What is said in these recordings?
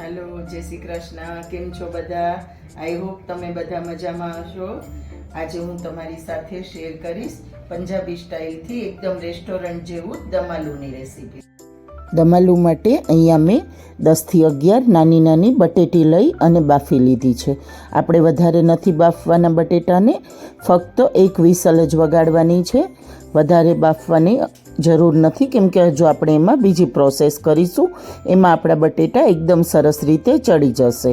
Hello, જય શ્રી કૃષ્ણ. કેમ છો બધા? આઈ હોપ તમે બધા મજામાં હશો. આજે હું તમારી સાથે શેર કરીશ પંજાબી સ્ટાઇલથી એકદમ રેસ્ટોરન્ટ જેવું દમાલુની રેસીપી. દમાલુ માટે અહીંયા મેં દસથી અગિયાર નાની નાની બટેટી લઈ અને બાફી લીધી છે. આપણે વધારે નથી બાફવાના બટેટાને, ફક્ત એક વિસલ જ વગાડવાની છે. વધારે બાફવાની જરૂર નથી, કેમ કે હજુ આપણે એમાં બીજી પ્રોસેસ કરીશું, એમાં આપણા બટેટા એકદમ સરસ રીતે ચડી જશે.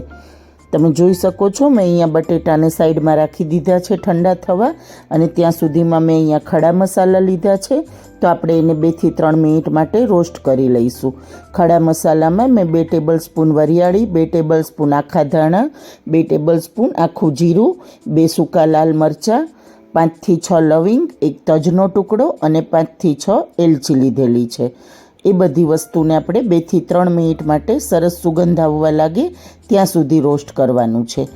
તમે જોઈ શકો છો, મેં અહીંયા બટેટાને સાઈડમાં રાખી દીધા છે ઠંડા થવા, અને ત્યાં સુધીમાં મેં અહીંયા ખડા મસાલા લીધા છે. તો આપણે એને બેથી ત્રણ મિનિટ માટે રોસ્ટ કરી લઈશું. ખડા મસાલામાં મેં બે ટેબલ સ્પૂન વરિયાળી, બે ટેબલ સ્પૂન આખા ધાણા, બે ટેબલ સ્પૂન આખું જીરું, બે સૂકા લાલ મરચાં પાંચથી છ લવિંગ, એક તજનો ટુકડો અને પાંચથી છ એલચી લીધેલી છે. એ બધી વસ્તુને આપણે બેથી ત્રણ મિનિટ માટે સરસ સુગંધ આવવા લાગે ત્યાં સુધી રોસ્ટ કરવાનું છે.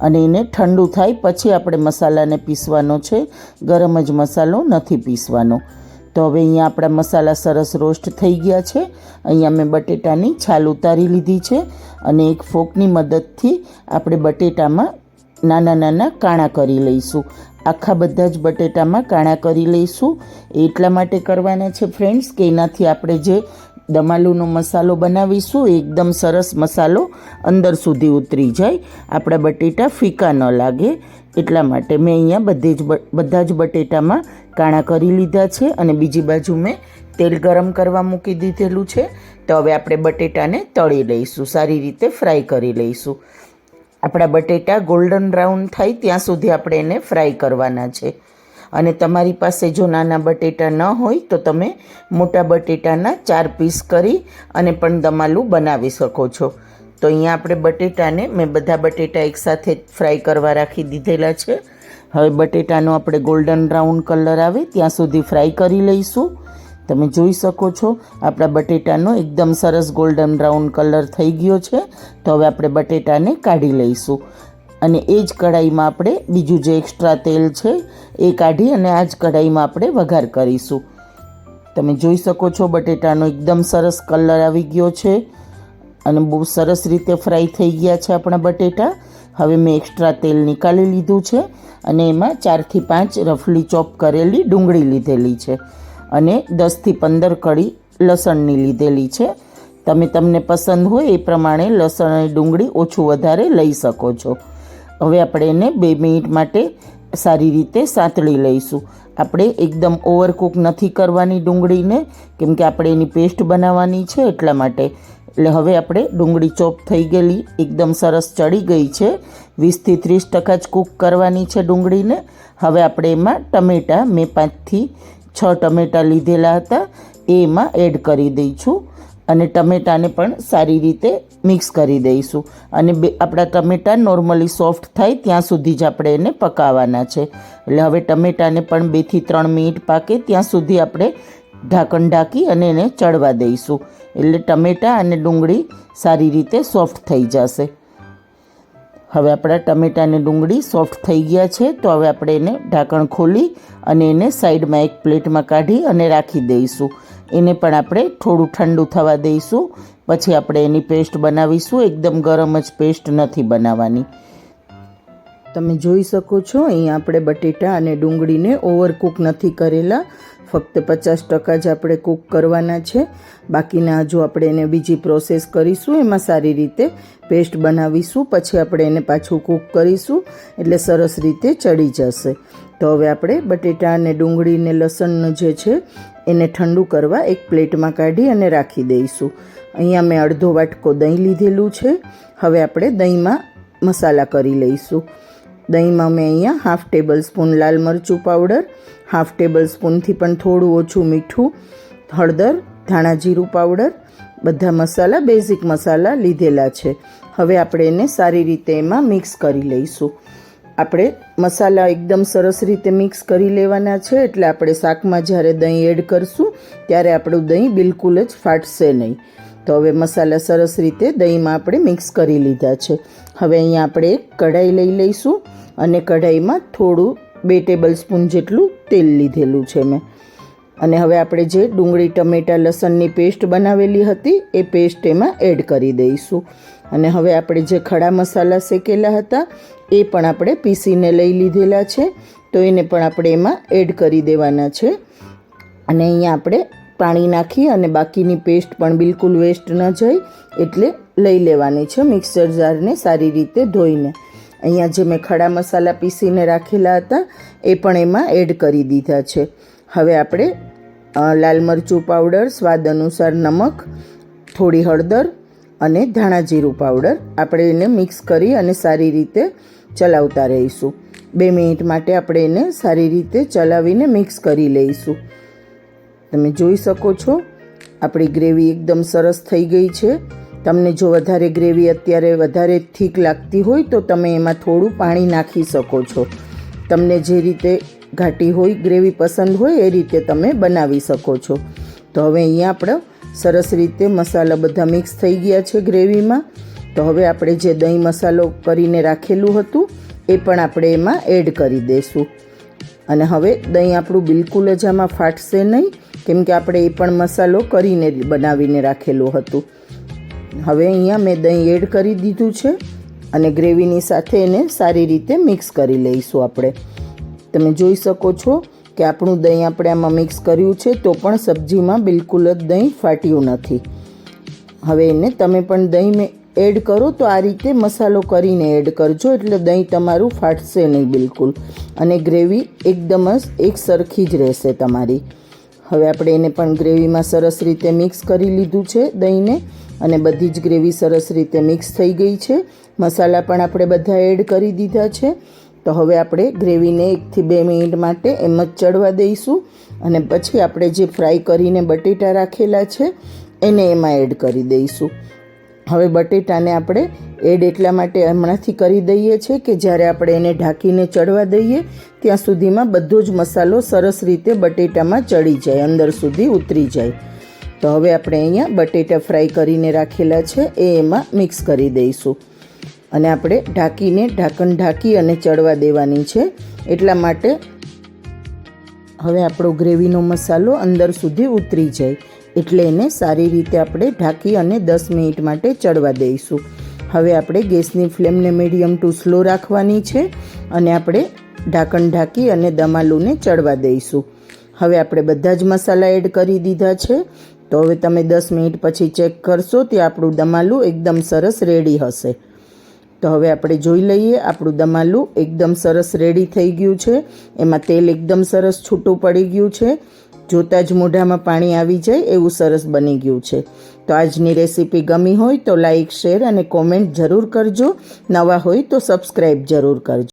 અને એને ઠંડુ થાય પછી આપણે મસાલાને પીસવાનો છે. ગરમ જ મસાલો નથી પીસવાનો. તો હવે અહીંયા આપણા મસાલા સરસ રોસ્ટ થઈ ગયા છે. અહીંયા મેં બટેટાની છાલ ઉતારી લીધી છે અને એક ફોકની મદદથી આપણે બટેટામાં નાના નાના કાણા કરી લઈશું. આખા બધા જ બટેટામાં કાણા કરી લઈશું. એટલા માટે કરવાના છે ફ્રેન્ડ્સ કે એનાથી આપણે જે દમાલુનો મસાલો બનાવીશું, એકદમ સરસ મસાલો અંદર સુધી ઉતરી જાય. આપણા બટેટા ફીકા ન લાગે. એટલા માટે મેં અહીંયા બધે જ બધા જ બટેટામાં કાણા કરી લીધા છે અને બીજી બાજુ મેં તેલ ગરમ કરવા મૂકી દીધેલું છે. તો હવે આપણે બટેટાને તળી લઈશું, સારી રીતે ફ્રાય કરી લઈશું. આપણા બટેટા ગોલ્ડન બ્રાઉન થાય ત્યાં સુધી આપણે એને ફ્રાય કરવાના છે. અને તમારી પાસે જો નાના બટેટા ન હોય તો તમે મોટા બટેટાના ચાર પીસ કરી અને પણ દમાલું બનાવી શકો છો. તો અહીંયા આપણે બટેટાને મેં બધા બટેટા એકસાથે ફ્રાય કરવા રાખી દીધેલા છે. હવે બટેટાનો આપણે ગોલ્ડન બ્રાઉન કલર આવે ત્યાં સુધી ફ્રાય કરી લઈશું. તમે જોઈ શકો છો, આપણા બટેટાનો એકદમ સરસ ગોલ્ડન બ્રાઉન કલર થઈ ગયો છે. તો હવે આપણે બટેટાને કાઢી લઈશું. અને એ જ કઢાઈમાં આપણે બીજું જે એક્સ્ટ્રા તેલ છે, એ કાઢી અને આ જ કઢાઈમાં આપણે વઘાર કરીશું. તમે જોઈ શકો છો, બટેટાનો એકદમ સરસ કલર આવી ગયો છે. અને બહુ સરસ રીતે ફ્રાય થઈ ગયા છે આપણા બટેટા. હવે મેં એક્સ્ટ્રા તેલ નીકાળી લીધું છે અને એમાં ચારથી પાંચ રફલી ચોપ કરેલી ડુંગળી લીધેલી છે. અને દસથી પંદર કળી લસણની લીધેલી છે. તમે તમને પસંદ હોય એ પ્રમાણે લસણ અને ડુંગળી ઓછું વધારે લઈ શકો છો. હવે આપણે એને બે મિનિટ માટે સારી રીતે સાંતળી લઈશું. આપણે એકદમ ઓવરકુક નથી કરવાની ડુંગળીને, કેમ કે આપણે એની પેસ્ટ બનાવવાની છે એટલા માટે. એટલે હવે આપણે ડુંગળી ચોપ થઈ ગયેલી, એકદમ સરસ ચડી ગઈ છે. વીસથી ત્રીસ ટકા જ કૂક કરવાની છે ડુંગળીને. હવે આપણે એમાં ટમેટાં મેં પાંચથી છ ટમેટાં લીધેલા હતા એમાં એડ કરી દઈશું અને ટમેટાને પણ સારી રીતે મિક્સ કરી દઈશું. અને બે, આપણા ટમેટાં નોર્મલી સોફ્ટ થાય ત્યાં સુધી જ આપણે એને પકાવવાના છે. એટલે હવે ટમેટાને પણ બેથી ત્રણ મિનિટ પાકે, ત્યાં સુધી આપણે ઢાંકણ ઢાંકી અને એને ચડવા દઈશું. એટલે ટમેટાં અને ડુંગળી સારી રીતે સોફ્ટ થઈ જશે. હવે આપણા ટમેટાની ડુંગળી સોફ્ટ થઈ ગયા છે, તો હવે આપણે એને ઢાંકણ ખોલી અને એને સાઈડમાં એક પ્લેટમાં કાઢી અને રાખી દઈશું. એને પણ આપણે થોડું ઠંડુ થવા દઈશું. પછી આપણે એની પેસ્ટ બનાવીશું. એકદમ ગરમ જ પેસ્ટ નથી બનાવવાની. તમે જોઈ શકો છો, અહીં આપણે બટેટા અને ડુંગળીને ઓવરકૂક નથી કરેલા. ફક્ત પચાસ ટકા જ આપણે કૂક કરવાના છે. બાકીના જો આપણે એને બીજી પ્રોસેસ કરીશું, એમાં સારી રીતે પેસ્ટ બનાવીશું, પછી આપણે એને પાછું કૂક કરીશું, એટલે સરસ રીતે ચડી જશે. તો હવે આપણે બટેટા અને ડુંગળી ને લસણનું જે છે, એને ઠંડુ કરવા એક પ્લેટમાં કાઢી અને રાખી દઈશું. અહીંયા મેં અડધો વાટકો દહીં લીધેલું છે. હવે આપણે દહીંમાં મસાલા કરી લઈશું. દહીંમાં મેં અહીંયા હાફ ટેબલ સ્પૂન લાલ મરચું પાવડર, હાફ ટેબલ સ્પૂનથી પણ થોડું ઓછું મીઠું, હળદર, ધાણા જીરું પાવડર, બધા મસાલા, બેઝિક મસાલા લીધેલા છે. હવે આપણે એને સારી રીતે એમાં મિક્સ કરી લઈશું. આપણે મસાલા એકદમ સરસ રીતે મિક્સ કરી લેવાના છે, એટલે આપણે શાકમાં જ્યારે દહીં એડ કરશું, ત્યારે આપણું દહીં બિલકુલ જ ફાટશે નહીં. તો હવે મસાલા સરસ રીતે દહીંમાં આપણે મિક્સ કરી લીધા છે. હવે અહીંયા આપણે એક કઢાઈ લઈ લઈશું. અને કઢાઈમાં થોડું બે ટેબલ સ્પૂન જેટલું તેલ લીધેલું છે મેં. અને હવે આપણે જે ડુંગળી, ટમેટાં, લસણની પેસ્ટ બનાવેલી હતી, એ પેસ્ટ એમાં એડ કરી દઈશું. અને હવે આપણે જે ખડા મસાલા શેકેલા હતા, એ પણ આપણે પીસીને લઈ લીધેલા છે. તો એને પણ આપણે એમાં એડ કરી દેવાના છે. અને અહીંયા આપણે પાણી નાખી અને બાકીની પેસ્ટ પણ બિલકુલ વેસ્ટ ન જાય, એટલે લઈ લેવાની છે મિક્સર જારને સારી રીતે ધોઈને. અહીંયા જે મેં ખડા મસાલા પીસીને રાખેલા હતા, એ પણ એમાં એડ કરી દીધા છે. હવે આપણે લાલ મરચું પાવડર, સ્વાદ અનુસાર નમક, થોડી હળદર અને ધાણા જીરું પાવડર આપણે એને મિક્સ કરી અને સારી રીતે ચલાવતા રહીશું. બે મિનિટ માટે આપણે એને સારી રીતે ચલાવીને મિક્સ કરી લઈશું. તમે જોઈ શકો છો, આપણી ગ્રેવી એકદમ સરસ થઈ ગઈ છે. તમને જો વધારે ગ્રેવી અત્યારે વધારે થીક લાગતી હોય તો તમે એમાં થોડું પાણી નાખી શકો છો. તમને જે રીતે ઘાટી હોય, ગ્રેવી પસંદ હોય એ રીતે તમે બનાવી શકો છો. તો હવે અહીંયા આપણે સરસ રીતે મસાલા બધા મિક્સ થઈ ગયા છે ગ્રેવીમાં. તો હવે આપણે જે દહીં મસાલો કરીને રાખેલું હતું, એ પણ આપણે એમાં એડ કરી દઈશું અને હવે દહીં આપણું બિલકુલ જ આમાં ફાટશે નહીં, કેમ કે આપણે એ પણ મસાલો કરીને બનાવીને રાખેલું હતું. હવે અહીંયા મેં દહીં એડ કરી દીધું છે અને ગ્રેવીની સાથે એને સારી રીતે મિક્સ કરી લઈશું આપણે. તમે જોઈ શકો છો કે આપણું દહીં આપણે આમાં મિક્સ કર્યું છે તો પણ સબ્જીમાં બિલકુલ જ દહીં ફાટ્યું નથી. હવે એને તમે પણ દહીં મેં એડ કરો તો આ રીતે મસાલો કરીને એડ કરજો એટલે દહીં તમારું ફાટશે નહીં બિલકુલ. અને ગ્રેવી એકદમ જ એક સરખી જ રહેશે તમારી. હવે આપણે એને પણ ગ્રેવીમાં સરસ રીતે મિક્સ કરી લીધું છે દહીંને, અને બધી જ ગ્રેવી સરસ રીતે મિક્સ થઈ ગઈ છે. મસાલા પણ આપણે બધા એડ કરી દીધા છે. તો હવે આપણે ગ્રેવીને એકથી બે મિનિટ માટે એમ જ ચડવા દઈશું. અને પછી આપણે જે ફ્રાય કરીને બટેટા રાખેલા છે, એને એમાં એડ કરી દઈશું. હવે બટેટાને આપણે એડ એટલા માટે હમણાંથી કરી દઈએ છીએ કે જ્યારે આપણે એને ઢાંકીને ચડવા દઈએ, ત્યાં સુધીમાં બધો જ મસાલો સરસ રીતે બટેટામાં ચડી જાય, અંદર સુધી ઉતરી જાય. તો હવે આપણે અહીંયા બટેટા ફ્રાય કરીને રાખેલા છે, એ એમાં મિક્સ કરી દઈશું. અને આપણે ઢાંકીને ઢાંકણ ઢાંકી અને ચડવા દેવાની છે, એટલા માટે હવે આપણો ગ્રેવીનો મસાલો અંદર સુધી ઉતરી જાય. એટલે એને સારી રીતે આપણે ઢાંકી અને દસ મિનિટ માટે ચડવા દઈશું. હવે આપણે ગેસની ફ્લેમને મીડિયમ ટુ સ્લો રાખવાની છે અને આપણે ઢાંકણ ઢાંકી અને દમાલુને ચડવા દઈશું. હવે આપણે બધા જ મસાલા એડ કરી દીધા છે. તો હવે તમે દસ મિનિટ પછી ચેક કરશો તે આપણું દમાલું એકદમ સરસ રેડી હશે. તો હવે આપણે જોઈ લઈએ, આપણું દમાલું એકદમ સરસ રેડી થઈ ગયું છે. એમાં તેલ એકદમ સરસ છૂટું પડી ગયું છે. જોતાં જ મોઢામાં પાણી આવી જાય એવું સરસ બની ગયું છે. તો આજની રેસીપી ગમી હોય તો લાઇક શેર અને કોમેન્ટ જરૂર કરજો. નવા હોય તો સબસ્ક્રાઈબ જરૂર કરજો.